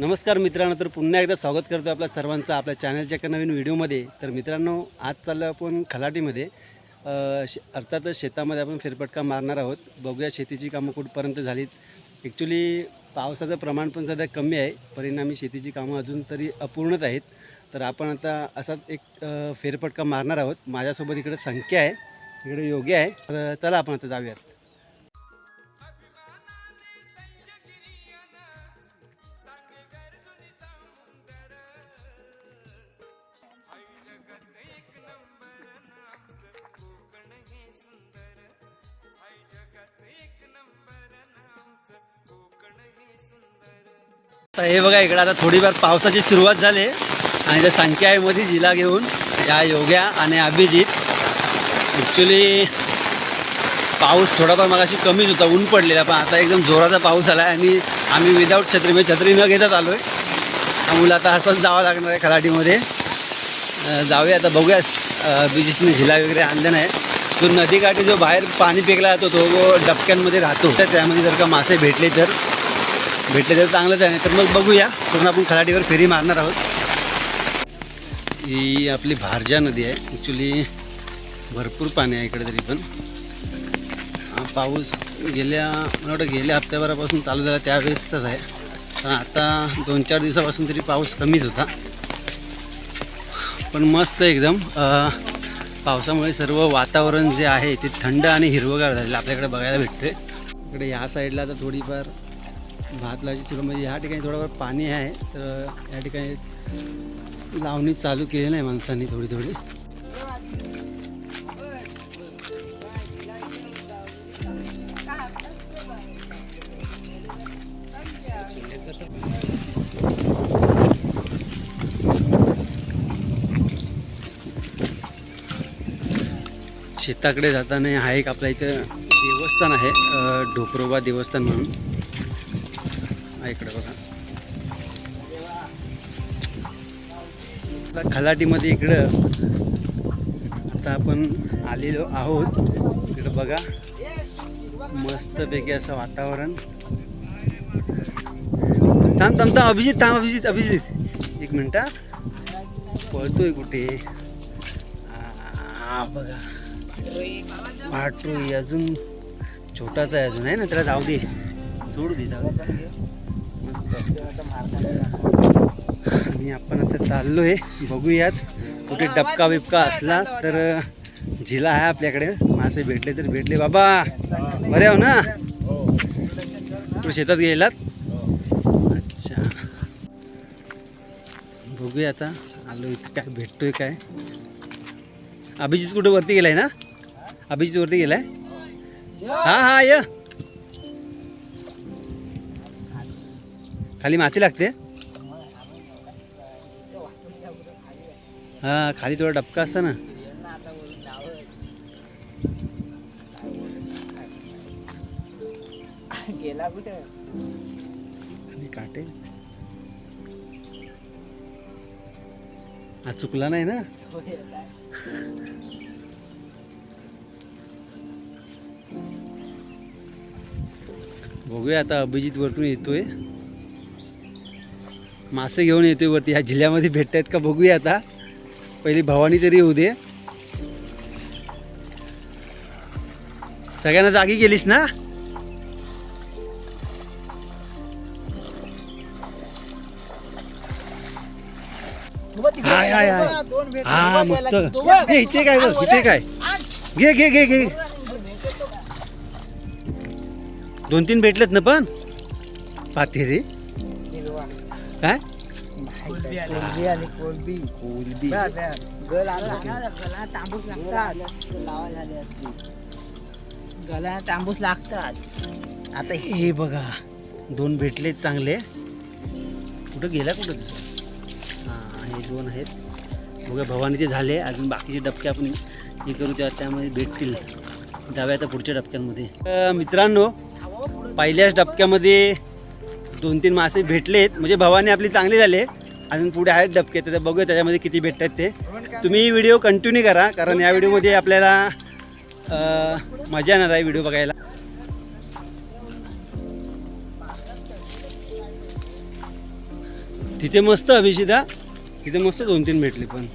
नमस्कार मित्रांनो तर पुन्हा एकदा स्वागत करतो आपल्या सर्वांचं आपल्या चॅनलच्या एका नवीन व्हिडिओमध्ये. तर मित्रांनो आज चाललो आपण खलाटीमध्ये. शे अर्थातच शेतामध्ये आपण फेरफटका मारणार आहोत. बघूया शेतीची कामं कुठपर्यंत झालीत. ॲक्च्युली पावसाचं प्रमाण पण सध्या कमी आहे. परिणामी शेतीची कामं अजून तरी अपूर्णच आहेत. तर आपण आता असाच एक फेरपटका फेरफटका मारणार आहोत. माझ्यासोबत इकडे संख्या आहे. इकडे योग्य आहे. तर चला आपण आता जाऊयात. तर हे बघा इकडं आता थोडीफार पावसाची सुरुवात झाली. आणि त्या संख्या जिला घेऊन या योग्या आणि अभिजित. ॲक्च्युली पाऊस थोडाफार मगाशी कमीच होता ऊन पडलेला पण आता एकदम जोराचा पाऊस आला आणि आम्ही विदाऊट छत्री म्हणजे छत्री न घेताच आलो आहे त्यामुळे आता असंच जावं लागणार आहे खलाटीमध्ये जाऊया आता बघूया बिजिसने झिला वगैरे आणलं नाही. तो नदीकाठी जो बाहेर पाणी फेकला जातो तो डबक्यांमध्ये राहतो. तर त्यामध्ये जर का मासे भेटले तर भेटले तर चांगलंच आहे तर मग बघूया. पूर्ण आपण खलाटीवर फेरी मारणार आहोत. ही आपली भारजा नदी आहे. ॲक्च्युली भरपूर पाणी आहे इकडे तरी पण. पाऊस गेल्या मला वाटतं गेल्या हप्त्याभरापासून चालू झाला त्यावेळेसचाच आहे. पण आता दोन चार दिवसापासून तरी पाऊस कमीच होता. पण मस्त एकदम पावसामुळे सर्व वातावरण जे आहे ते थंड आणि हिरवगार झालेलं आपल्याकडे बघायला भेटते इकडे ह्या साईडला आता थोडीफार भात लावायची सुरू म्हणजे ह्या ठिकाणी थोडंफार पाणी आहे तर या ठिकाणी लावणी चालू केली नाही माणसांनी थोडी थोडी. शेताकडे जाताना हा एक आपल्या इथं देवस्थान आहे ढोकरोबा देवस्थान म्हणून. इकडे बघा. आता खलाटीमध्ये इकडं आता आपण आलेलो आहोत. इकडं बघा. मस्तपैकी असं वातावरण. थांब थांब थांब अभिजित थांब अभिजित अभिजित. एक मिनटं पळतोय कुठे? आ, बघा. पाटू अजून. छोटाच आहे अजून आहे ना? त्याला जाऊ दे. सोडू दे जाऊ दे. आणि आपण आता चाललो आहे बघूयात. कुठे डबका बिबका असला तर झिला आहे आपल्याकडे. मासे भेटले तर भेटले. बाबा बरे आहो ना? कुठे शेतात गेलात? अच्छा. बघूया आता. आलो इथं काय भेटतोय काय? अभिजित कुठे वरती गेलाय ना? अभिजित वरती गेलाय? हा हा य. खाली माती लागते? हा खाली थोडा डबका असता ना. गेला कुठे? आणि काटे. हा चुकला नाही ना? बघूया आता अभिजित वरतून येतोय. मासे घेऊन येतोय वरती. ह्या जिल्ह्यामध्ये भेटत आहेत का बघूया आता. पहिली भवानी तरी येऊ दे. सगळ्यांना जागी गेलीस ना? हाय, हाय, हाय. हा मस्त. इथे काय बघ इथे काय? घे घे घे घे. दोन तीन भेटलेत ना पण? पाते रे. काय कोलबी आणि कोलबी कोलबी गळ आला तांबूस लागतात लावा तांबूस लागतात आता हे बघा दोन भेटले चांगले. कुठं गेला कुठं हां हे दोन आहेत. बघा भवानीचे झाले. अजून बाकीचे डबके आपण हे करू त्या त्यामध्ये भेटतील. जाऊया आता पुढच्या डबक्यांमध्ये. अं, मित्रांनो पहिल्याच डबक्यामध्ये दोन तीन मासे भेटलेत. म्हणजे भवानी आपली चांगली झाले अजून पुढे आहेत डबके तर बघूया त्याच्यामध्ये किती भेटतात ते. तुम्ही व्हिडिओ कंटिन्यू करा कारण या व्हिडिओमध्ये आपल्याला मजा येणार आहे व्हिडिओ बघायला. तिथे मस्त अभिजिता तिथे मस्त दोन तीन भेटले पण.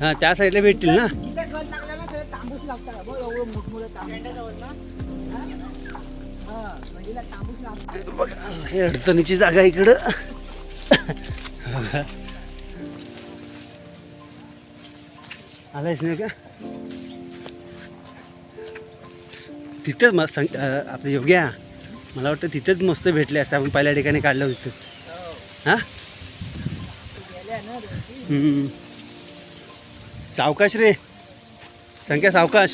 हा त्या साईडला भेटतील ना? लागतात. बघ एवढं मोठमोठं तांबूस हा? बघा अडचणीची जागा इकडं. आलायच नाही का? तिथंच मग सांग आपलं योग्या मला वाटतं तिथंच मस्त भेटले असं आपण पहिल्या ठिकाणी काढलं होतं. हां. सावकाश रे. संख्या सावकाश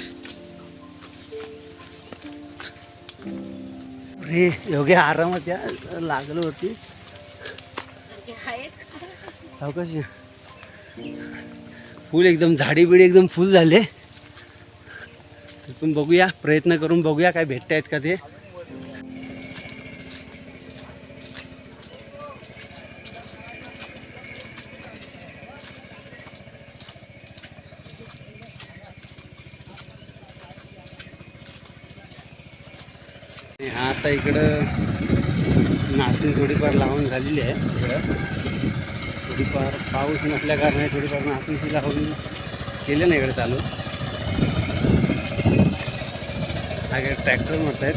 रे योग्य आरामात या. लागलो होती. सावकाश फुल एकदम झाडी बिडी एकदम फुल झाले. पण बघूया प्रयत्न करून बघूया काय भेटत आहेत का ते. आता इकडं नाचणी थोडीफार लावून झालेली आहे. इकडं? थोडीफार पाऊस नसल्या कारणाने थोडीफार नाचणीची लावून केले नाही इकडे चालू. काय ट्रॅक्टर म्हणत आहेत.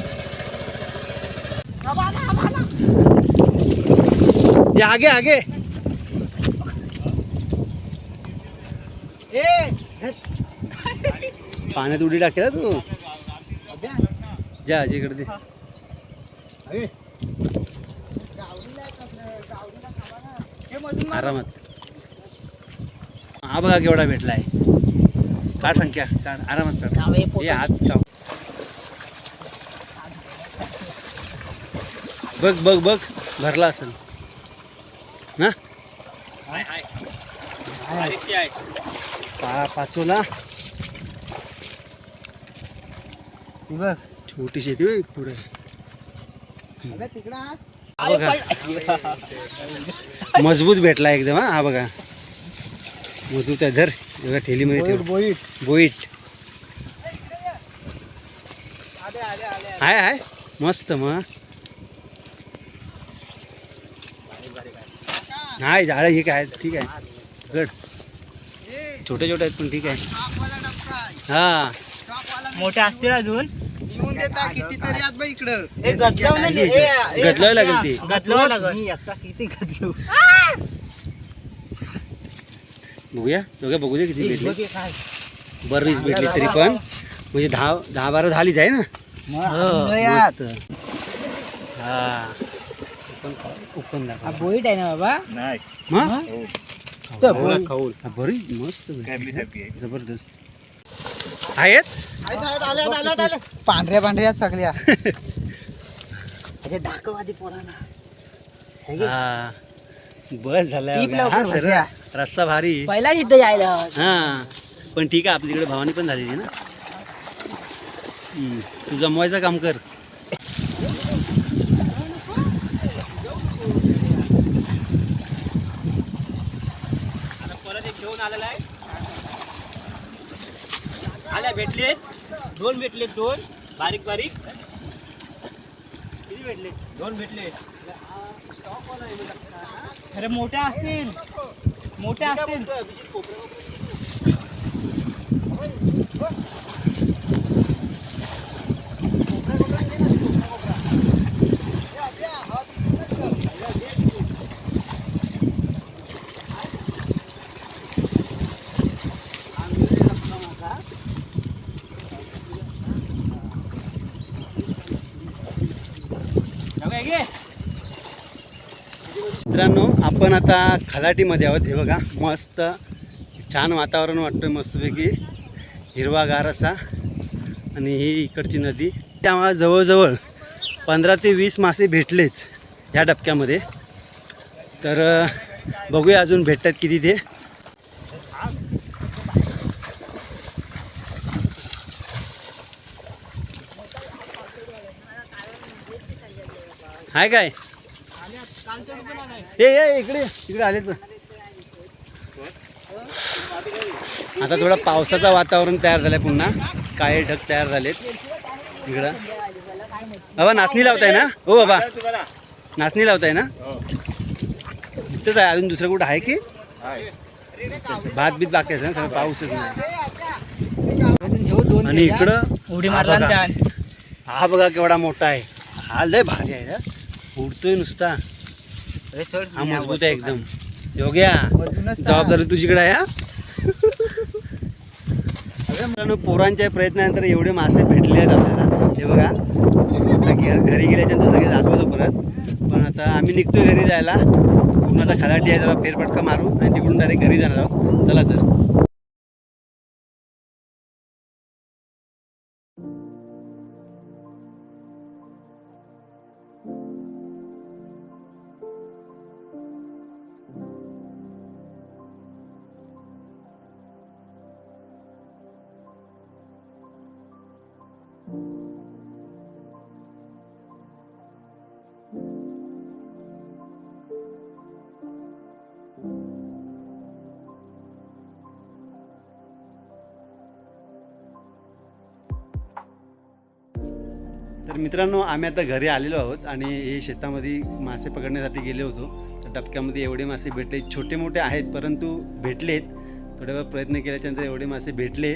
ये आगे आगे. पाण्यात उडी टाकेल तू? जा आजीकडे दे. आरामात. हा बघा केवढा भेटलाय. काढ संख्या काढ. आरामात हे हात चाव बघ बघ बघ. भरला असेल. ना? पा पाचोला बघ. छोटी शेती होय पुढे. बघा. मजबूत भेटला एकदम हा हा बघा. मजबूत आहे धर. बघा ठेलीमध्ये ठेव. बोईट बोईट. आहे आहे मस्त मग नाही झाडं हे काय ठीक आहे. गड. छोटे छोटे आहेत पण ठीक आहे. हा. मोठे असतील अजून? येऊन देता कितीतरी आज बाई इकडं. हे हे- हे- गदलावं लागेल ती. गदलावं लागेल. मी एकटा किती गदलू बघूया. बघा बघू दे किती भेटली. बघ हे बरीच भेटली तरी पण. म्हणजे दहा दहा बारा झालीच आहे ना. हो. हा. हा बोईट आहे ना बाबा? मग? तर खाऊल बोल. खाऊल हा, बरी मस्त. जबरदस्त. आहेत. पांढऱ्या पांढऱ्या सगळ्या. पोरांना. हे बस झालं. टीप बघा. लवकर हा, सरळ. बसूया. रस्ता भारी. पहिला इथं यायला. हा. पण ठीक आहे आपल्या तिकडे भावानी पण झालेली ना. हम्म, तू जमवायचं काम कर. परत एक घेऊन आलेला आहे. आल्या भेटले दोन भेटले दोन. बारीक बारीक. किती भेटले दोन भेटले अरे मोठ्या असतील. मोठ्या असतील. मित्रांनो आपण आता खलाटीमध्ये आहोत. हे बघा मस्त छान वातावरण वाटतं मस्तपैकी. हिरवागार असा. आणि ही इकडची नदी. त्यामुळे जवळजवळ पंधरा ते वीस मासे भेटलेच ह्या डबक्यामध्ये. तर बघूया अजून भेटतात किती ते. हाय काय? ए ये इकडे इकडे आले तू आता थोडं पावसाचं वातावरण तयार झालंय पुन्हा. काळे ढग तयार झालेत. इकडं. बाबा नाचणी लावताय ना? हो बाबा. नाचणी लावताय ना? इथंच आहे. अजून दुसरं कुठं आहे की? भात बीत बाकी आहे ना? सगळं पाऊसच नाही. आणि इकडं उडी हा मारला बघा. हा बघा केवढा मोठा आहे. हा लय भारी आहे ना? उडतोय नुसता. हा मजबूत आहे एकदम. योग्या. जबाबदारी तुझीकडे आहे हा? मित्रांनो, पोरांच्या प्रयत्नानंतर एवढे मासे भेटले आहेत आपल्याला. हे बघा. आता घे- घरी गेल्याच्यानंतर सगळे दाखवतो परत. पण आता आम्ही निघतोय घरी जायला. पूर्ण आता खलाटी आहे जरा फेरफटका मारू आणि तिकडून डायरेक्ट घरी जाणार आहोत. चला तर. मित्रांनो आम्ही आता घरी आलेलो आहोत आणि हे शेतामध्ये मासे पकडण्यासाठी गेले होतो. तर डबक्यामध्ये एवढे मासे भेटले. छोटे मोठे आहेत परंतु भेटलेत. थोड्या वेळ प्रयत्न केल्याच्यानंतर एवढे मासे भेटले.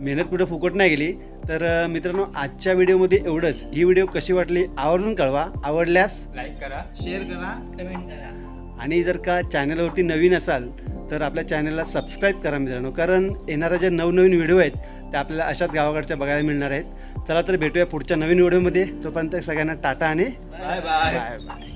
मेहनत कुठं फुकट नाही गेली. तर मित्रांनो आजच्या व्हिडिओमध्ये एवढंच. ही व्हिडिओ कशी वाटली आवर्जून कळवा. आवडल्यास लाईक करा शेअर करा कमेंट करा. आणि जर का चॅनलवरती नवीन असाल तर आपल्या चॅनलला सबस्क्राईब करा मित्रांनो. कारण येणाऱ्या ज्या नवनवीन व्हिडिओ आहेत त्या आपल्याला अशाच गावाकडच्या बघायला मिळणार आहेत. चला तर भेटूया पुढच्या नवीन व्हिडिओमध्ये. तोपर्यंत सगळ्यांना टाटा आणि बाय बाय. Bye bye.